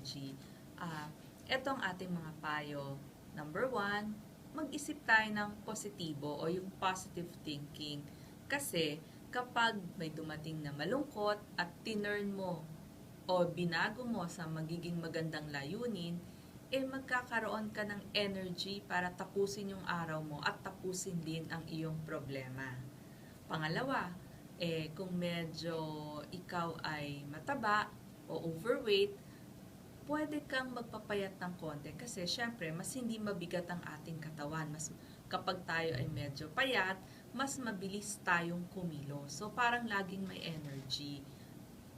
energy. Ito ang ating mga payo. Number one, mag-isip tayo ng positibo o yung positive thinking. Kasi kapag may dumating na malungkot at tinurn mo o binago mo sa magiging magandang layunin, eh magkakaroon ka ng energy para tapusin yung araw mo at tapusin din ang iyong problema. Pangalawa, eh kung medyo ikaw ay mataba o overweight, pwede kang magpapayat ng konti kasi syempre mas hindi mabigat ang ating katawan. Mas kapag tayo ay medyo payat, mas mabilis tayong kumilo. So parang laging may energy.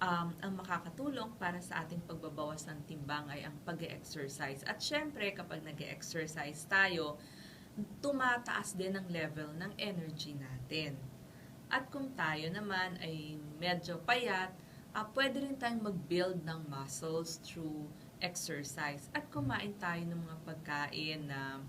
Um, ang makakatulong para sa ating pagbabawas ng timbang ay ang pag exercise At syempre, kapag nag exercise tayo, tumataas din ang level ng energy natin. At kung tayo naman ay medyo payat, ah, pwede rin tayong mag-build ng muscles through exercise. At kumain tayo ng mga pagkain na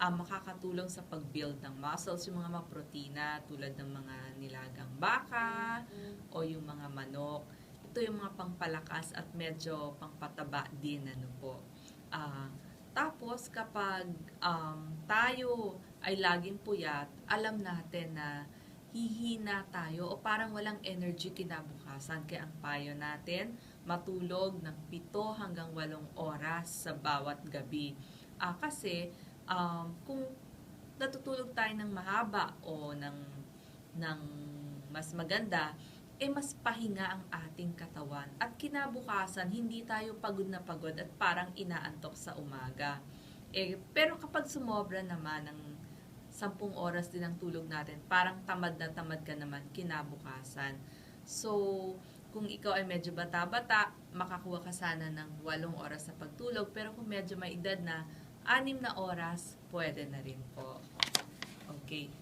ah, makakatulong sa pag-build ng muscles, yung mga maprotina tulad ng mga nilagang baka o yung mga manok. Ito yung mga pangpalakas at medyo pangpataba din ano po. Ah, tapos kapag um, tayo ay laging puyat, alam natin na hihina tayo o parang walang energy kinabukasan. Kaya ang payo natin, matulog ng 7 hanggang 8 oras sa bawat gabi. Ah, kasi um, kung natutulog tayo ng mahaba o ng, ng mas maganda, eh mas pahinga ang ating katawan. At kinabukasan, hindi tayo pagod na pagod at parang inaantok sa umaga. Eh, pero kapag sumobra naman ng sampung oras din ang tulog natin, parang tamad na tamad ka naman kinabukasan. So, kung ikaw ay medyo bata-bata, makakuha ka sana ng walong oras sa pagtulog. Pero kung medyo may edad na, anim na oras, pwede na rin po. Okay.